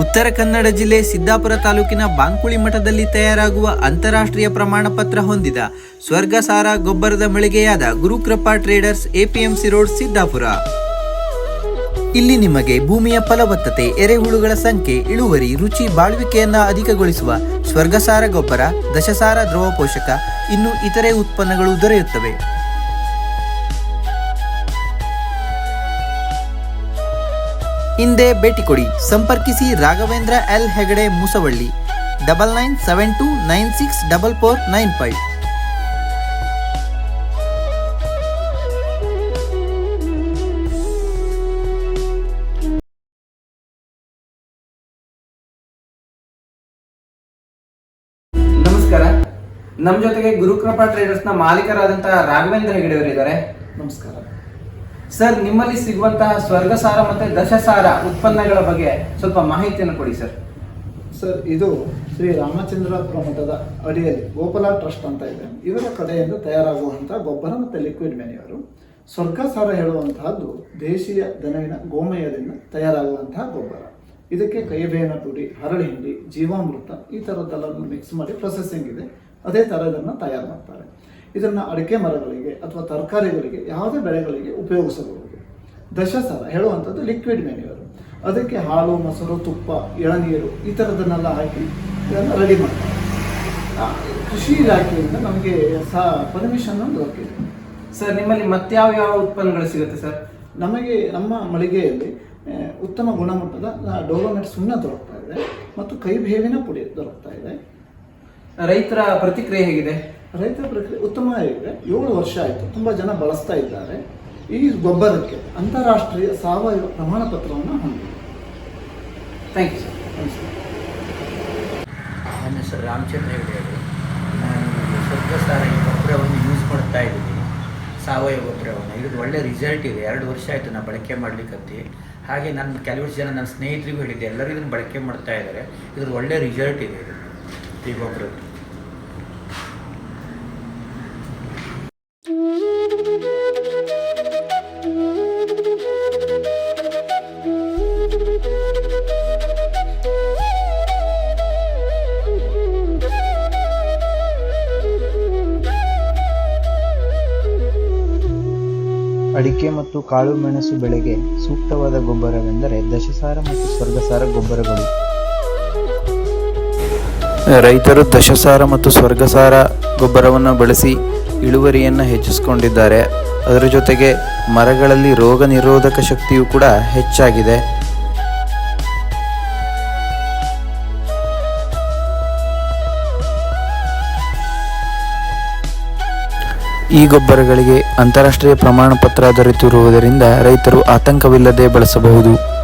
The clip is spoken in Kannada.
ಉತ್ತರ ಕನ್ನಡ ಜಿಲ್ಲೆ ಸಿದ್ದಾಪುರ ತಾಲೂಕಿನ ಬಾಂಕುಳಿ ಮಠದಲ್ಲಿ ತಯಾರಾಗುವ ಅಂತಾರಾಷ್ಟ್ರೀಯ ಪ್ರಮಾಣ ಪತ್ರ ಹೊಂದಿದ ಸ್ವರ್ಗಸಾರ ಗೊಬ್ಬರದ ಮಳಿಗೆಯಾದ Gurukrupa traders APMC road Siddapur. ಇಲ್ಲಿ ನಿಮಗೆ ಭೂಮಿಯ ಫಲವತ್ತತೆ, ಎರೆಹುಳುಗಳ ಸಂಖ್ಯೆ, ಇಳುವರಿ, ರುಚಿ, ಬಾಳ್ವಿಕೆಯನ್ನ ಅಧಿಕಗೊಳಿಸುವ ಸ್ವರ್ಗಸಾರ ಗೊಬ್ಬರ, ದಶಸಾರ ದ್ರವ ಪೋಷಕ, ಇನ್ನು ಇತರೆ ಉತ್ಪನ್ನಗಳು ದೊರೆಯುತ್ತವೆ. ಹಿಂದೆ ಭೇಟಿ ಕೊಡಿ. ಸಂಪರ್ಕಿಸಿ Raghavendra L Hegde Moosavalli. Double nine seven two nine six double four nine five. ನಮಸ್ಕಾರ. ನಮ್ಮ ಜೊತೆಗೆ ಗುರುಕೃಪಾ ಟ್ರೇಡರ್ಸ್ನ ಮಾಲೀಕರಾದಂತಹ ರಾಘವೇಂದ್ರ ಹೆಗಡೆ ಅವರು ಇದ್ದಾರೆ ನಮಸ್ಕಾರ. ಸರ್, ನಿಮ್ಮಲ್ಲಿ ಸಿಗುವಂತಹ ಸ್ವರ್ಗಸಾರ ಮತ್ತೆ ದಶಸಾರ ಉತ್ಪನ್ನಗಳ ಬಗ್ಗೆ ಸ್ವಲ್ಪ ಮಾಹಿತಿಯನ್ನು ಕೊಡಿ, ಸರ್. ಸರ್, ಇದು ಶ್ರೀ ರಾಮಚಂದ್ರಾಪುರ ಮಠದ ಅಡಿಯಲ್ಲಿ ಗೋಪಾಲ ಟ್ರಸ್ಟ್ ಅಂತ ಇದೆ. ಇವರ ಕಡೆಯಿಂದ ತಯಾರಾಗುವಂತಹ ಗೊಬ್ಬರ ಮತ್ತು ಲಿಕ್ವಿಡ್ ಮೆನ್ಯೂರು ಸ್ವರ್ಗಸಾರ ಹೇಳುವಂತಹದ್ದು ದೇಶೀಯ ದನವಿನ ಗೋಮಯದಿಂದ ತಯಾರಾಗುವಂತಹ ಗೊಬ್ಬರ. ಇದಕ್ಕೆ ಕೈಬೇವಿನ ಪುಡಿ ಹರಳಿ ಹಿಂಡಿ ಜೀವಾಮೃತ ಈ ಥರದ್ದೆಲ್ಲ ಮಿಕ್ಸ್ ಮಾಡಿ ಪ್ರೊಸೆಸಿಂಗ್ ಇದೆ. ಅದೇ ಥರ ಇದನ್ನು ತಯಾರು ಮಾಡ್ತಾರೆ. ಇದನ್ನು ಅಡಿಕೆ ಮರಗಳಿಗೆ ಅಥವಾ ತರಕಾರಿಗಳಿಗೆ ಯಾವುದೇ ಬೆಳೆಗಳಿಗೆ ಉಪಯೋಗಿಸಬಹುದು. ದಶಸಾರ ಹೇಳುವಂಥದ್ದು ಲಿಕ್ವಿಡ್ ಮೆನ್ಯೂರ್ ಅದಕ್ಕೆ ಹಾಲು ಮೊಸರು ತುಪ್ಪ ಎಳನೀರು ಈ ಥರದನ್ನೆಲ್ಲ ಹಾಕಿ ಇದನ್ನು ರೆಡಿ ಮಾಡ್ತಾರೆ. ಕೃಷಿ ಇಲಾಖೆಯಿಂದ ನಮಗೆ ಸಹ ಪರ್ಮಿಷನ್ ದೊರಕಿದೆ. ಸರ್ ನಿಮ್ಮಲ್ಲಿ ಮತ್ತಾವ ಯಾವ ಉತ್ಪನ್ನಗಳು ಸಿಗುತ್ತೆ ಸರ್? ನಮಗೆ ನಮ್ಮ ಮಳಿಗೆಯಲ್ಲಿ ಉತ್ತಮ ಗುಣಮಟ್ಟದ ಡೋಲೋಮೆಟ್ ಸುಣ್ಣ ದೊರಕ್ತಾ ಇದೆ ಮತ್ತು ಕೈಬೇವಿನ ಪುಡಿ ದೊರಕ್ತಾ ಇದೆ. ರೈತರ ಪ್ರತಿಕ್ರಿಯೆ ಹೇಗಿದೆ? ರೈತ ಪ್ರಕ್ರಿಯೆ ಉತ್ತಮ ಆಗಿದೆ. ಏಳು ವರ್ಷ ಆಯಿತು. ತುಂಬ ಜನ ಬಳಸ್ತಾ ಇದ್ದಾರೆ. ಈ ಗೊಬ್ಬರಕ್ಕೆ ಅಂತಾರಾಷ್ಟ್ರೀಯ ಸಾವಯವ ಪ್ರಮಾಣ ಪತ್ರವನ್ನು ಹೊಂದಿದೆ. ಥ್ಯಾಂಕ್ ಯು ಸರ್ ನನ್ನ ಹೆಸರು ರಾಮಚಂದ್ರ ಹೆಗಡೆ ನಾನು ಸಾರ ಈ ಗೊಬ್ಬರವನ್ನು ಯೂಸ್ ಮಾಡ್ತಾ ಇದ್ದೀನಿ. ಸಾವಯವ ಗೊಬ್ಬರವನ್ನು. ಇದ್ರದ್ದು ಒಳ್ಳೆ ರಿಸಲ್ಟ್ ಇದೆ. ಎರಡು ವರ್ಷ ಆಯಿತು ನಾನು ಬಳಕೆ ಮಾಡಲಿಕ್ಕೆ ಹಾಗೆ ನನ್ನ ಕೆಲವು ಜನ ನನ್ನ ಸ್ನೇಹಿತರಿಗೂ ಹೇಳಿದ್ದೆ, ಎಲ್ಲರೂ ಇದನ್ನು ಬಳಕೆ ಮಾಡ್ತಾ ಇದ್ದಾರೆ. ಇದ್ರದ್ದು ಒಳ್ಳೆ ರಿಸಲ್ಟ್ ಇದೆ ಇದು ಈ ಗೊಬ್ಬರದ್ದು. ಅಡಿಕೆ ಮತ್ತು ಕಾಳು ಮೆಣಸು ಬೆಳೆಗೆ ಸೂಕ್ತವಾದ ಗೊಬ್ಬರವೆಂದರೆ ದಶಸಾರ ಮತ್ತು ಸ್ವರ್ಗಸಾರ ಗೊಬ್ಬರಗಳು. ರೈತರು ದಶಸಾರ ಮತ್ತು ಸ್ವರ್ಗಸಾರ ಗೊಬ್ಬರವನ್ನು ಬಳಸಿ ಇಳುವರಿಯನ್ನು ಹೆಚ್ಚಿಸಿಕೊಂಡಿದ್ದಾರೆ. ಅದರ ಜೊತೆಗೆ ಮರಗಳಲ್ಲಿ ರೋಗ ನಿರೋಧಕ ಶಕ್ತಿಯು ಕೂಡ ಹೆಚ್ಚಾಗಿದೆ. ಈ ಗೊಬ್ಬರಗಳಿಗೆ ಅಂತಾರಾಷ್ಟ್ರೀಯ ಪ್ರಮಾಣ ಪತ್ರ ದೊರೆತಿರುವುದರಿಂದ ರೈತರು ಆತಂಕವಿಲ್ಲದೆ ಬಳಸಬಹುದು.